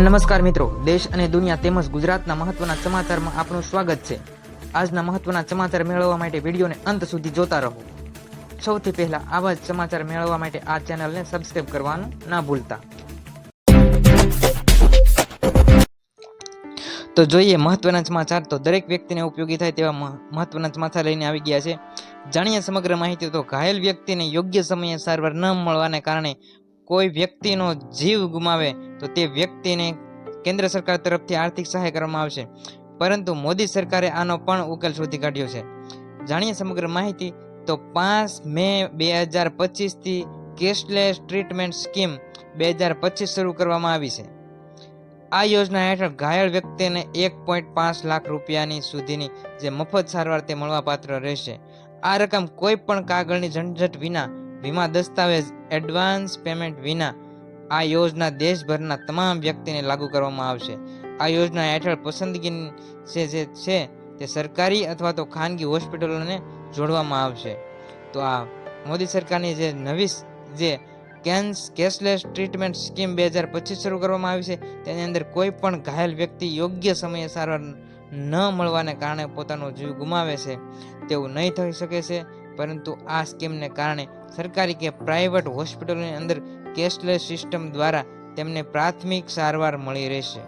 નમસ્કાર મિત્રો, દેશ અને દુનિયા તેમજ ગુજરાતના મહત્વના સમાચારમાં આપનું સ્વાગત છે. આજના મહત્વના સમાચાર મેળવવા માટે વિડીયોને અંત સુધી જોતા રહો. સૌથી પહેલા આવા જ સમાચાર મેળવવા માટે આ ચેનલને સબસ્ક્રાઇબ કરવાનું ના ભૂલતા. તો જોઈએ મહત્વના સમાચાર. તો દરેક વ્યક્તિને ઉપયોગી થાય તેવા મહત્વના સમાચાર લઈને આવી ગયા છે. જાણીએ સમગ્ર માહિતી તો ઘાયલ વ્યક્તિને યોગ્ય સમયે સારવાર ન મળવાને કારણે કોઈ વ્યક્તિનો જીવ ગુમાવે, તો તે વ્યક્તિને કેન્દ્ર સરકાર તરફથી આર્થિક સહાય કરવામાં આવશે. પરંતુ મોદી સરકારે આનો પણ ઉકેલ શોધી કાઢ્યો છે. જાણીએ સમગ્ર માહિતી? તો પાંચ મે બે હજાર પચીસથી કેશલેસ ટ્રીટમેન્ટ સ્કીમ બે હજાર પચીસ શરૂ કરવામાં આવી છે. આ યોજના હેઠળ ઘાયલ વ્યક્તિને એક પોઈન્ટ પાંચ લાખ રૂપિયાની સુધીની જે મફત સારવાર તે મળવાપાત્ર રહેશે. આ રકમ કોઈ પણ કાગળની ઝંઝટ વિના વીમા દસ્તાવેજ એડવાન્સ પેમેન્ટ વિના આ યોજના દેશભરના તમામ વ્યક્તિને લાગુ કરવામાં આવશે. આ યોજના હેઠળ પસંદગી છે જે છે તે સરકારી અથવા તો ખાનગી હોસ્પિટલોને જોડવામાં આવશે. તો આ મોદી સરકારની જે નવી જે કેન્સ કેશલેસ ટ્રીટમેન્ટ સ્કીમ બે હજાર પચીસ શરૂ કરવામાં આવી છે, તેની અંદર કોઈ પણ ઘાયલ વ્યક્તિ યોગ્ય સમયે સારવાર ન મળવાને કારણે પોતાનો જીવ ગુમાવે છે, તેવું નહીં થઈ શકે છે. પરંતુ આ સ્કીમને કારણે સરકારી કે પ્રાઇવેટ હોસ્પિટલોની અંદર કેશલેસ સિસ્ટમ દ્વારા તેમને પ્રાથમિક સારવાર મળી રહેશે.